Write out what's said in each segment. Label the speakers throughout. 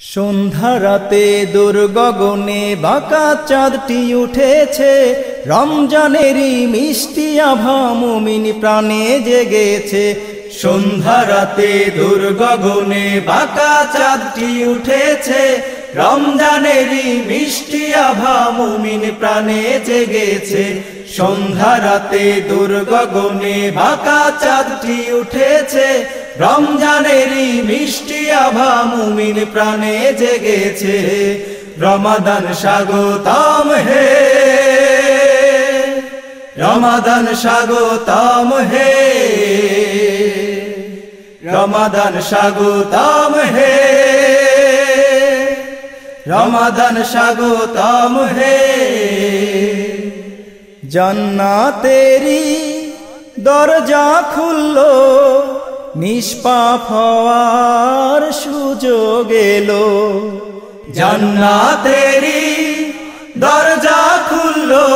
Speaker 1: সন্ধ্যা রাতে বাঁকা চাঁদটি উঠেছে। রমজানেরই মিষ্টি আভা মুমিন প্রাণে জেগেছে। সন্ধ্যা রাতে দুর্গগনে বাঁকা চাঁদটি উঠেছে। রমজানেরই মিষ্টি আভা মুমিন প্রাণে জেগেছে। সন্ধ্যা রাতে দুর্গগনে বাঁকা চাঁদটি উঠেছে। রমজানেরই মিষ্টি আভা মুমিন প্রাণে জেগেছে। রমাদান স্বাগতম হে। রমাদান স্বাগতম হে। রমাদান স্বাগতম হে। রমাদান স্বাগতম হে। জান্নাতেরি দরজা খুললো, নিষ্পাপ হওয়ার সুযোগ এলো। জান্নাতেরি দরজা খুললো,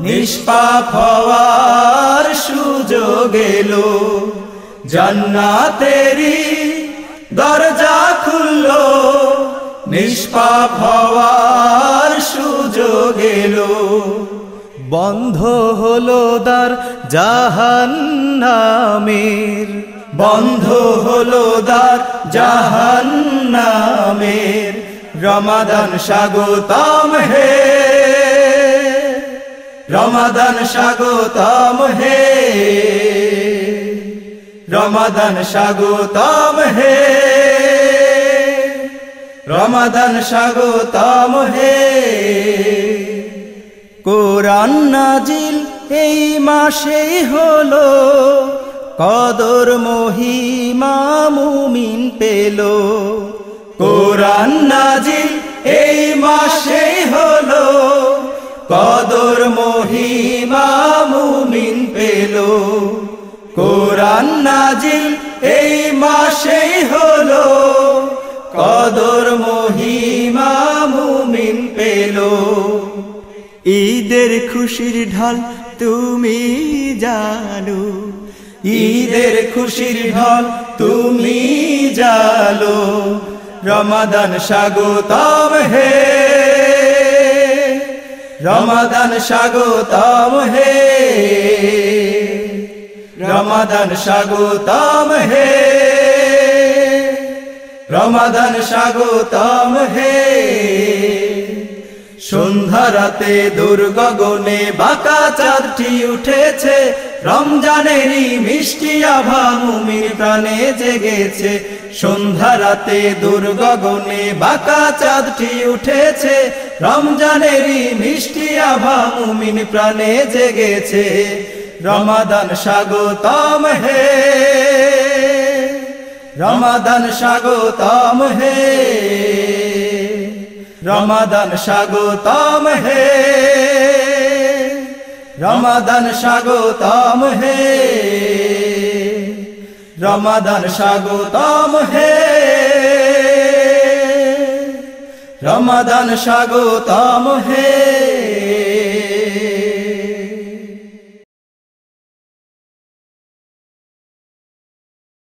Speaker 1: নিষ্পাপ হওয়ার সুযোগ এলো। জান্নাতেরি দরজা খুললো নিষ্পাপ হওয়ার সুযোগ এলো। বন্ধ হলো দ্বার জাহান্নামের। বন্ধ হলো দ্বার জাহান্নামের। রমাদান স্বাগতম হে। রমাদান স্বাগতম হে। রমাদান স্বাগতম হে। রমাদান স্বাগতম হে। কোরআন নাজিল এই মাসেই হলো, কদর মহিমা মুমিন পেল। কোরআন নাজিল এই মাসেই হলো, কদর মহিমা মুমিন পেল। কোরআন নাজিল
Speaker 2: ঈদের খুশির ঢল তুমি জানো।
Speaker 1: ঈদের খুশির ঢল তুমি জালো রমাদান স্বাগতম হে। রমাদান স্বাগতম হে। রমাদান স্বাগতম হে। রমাদান স্বাগতম হে। সন্ধ্যা রাতে দুর্গগনে বাঁকা চাঁদটি উঠেছে। রমজানেরই মিষ্টি আভা মুমির প্রাণে জেগেছে। সন্ধ্যা রাতে দুর্গগনে বাঁকা চাঁদটি উঠেছে। রমজানেরই মিষ্টি আভা মুমিন প্রাণে জেগেছে। রমাদান স্বাগতম হে। রমাদান স্বাগতম হে। রমাদান স্বাগতম হে। রমাদান স্বাগতম হে। রমাদান স্বাগতম হে। রমাদান স্বাগতম হে।